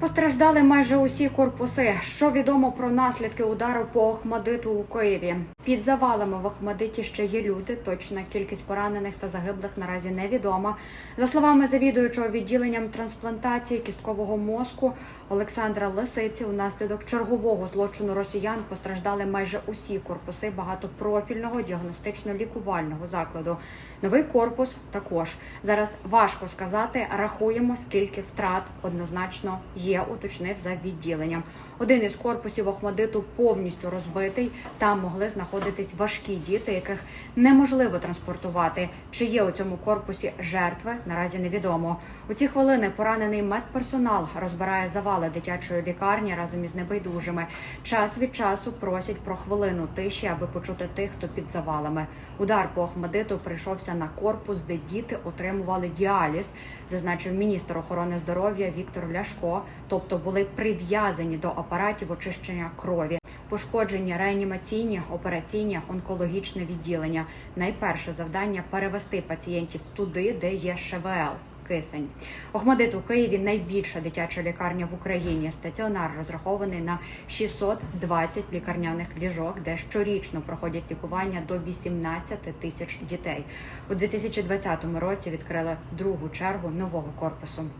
Постраждали майже усі корпуси. Що відомо про наслідки удару по Охмадиту у Києві? Під завалами в Охмадиті ще є люди. Точна кількість поранених та загиблих наразі невідома. За словами завідуючого відділенням трансплантації кісткового мозку Олександра Лисиці, внаслідок чергового злочину росіян постраждали майже усі корпуси багатопрофільного діагностично-лікувального закладу. Новий корпус також зараз важко сказати. Рахуємо скільки втрат однозначно є. Уточнив за відділенням. Один із корпусів Охмадиту повністю розбитий. Там могли знаходитись важкі діти, яких неможливо транспортувати. Чи є у цьому корпусі жертви? Наразі невідомо. У ці хвилини поранений медперсонал розбирає завали дитячої лікарні разом із небайдужими. Час від часу просять про хвилину тиші, аби почути тих, хто під завалами. Удар по Охмадиту прийшовся на корпус, де діти отримували діаліз, зазначив міністр охорони здоров'я Віктор Ляшко. Тобто були прив'язані до апаратів очищення крові. Пошкоджені реанімаційні, операційні, онкологічне відділення. Найперше завдання перевести пацієнтів туди, де є ШВЛ. Кисень Охмадит у Києві найбільша дитяча лікарня в Україні. Стаціонар розрахований на 620 лікарняних ліжок, де щорічно проходять лікування до 18 тисяч дітей. У 2020 році відкрили другу чергу нового корпусу.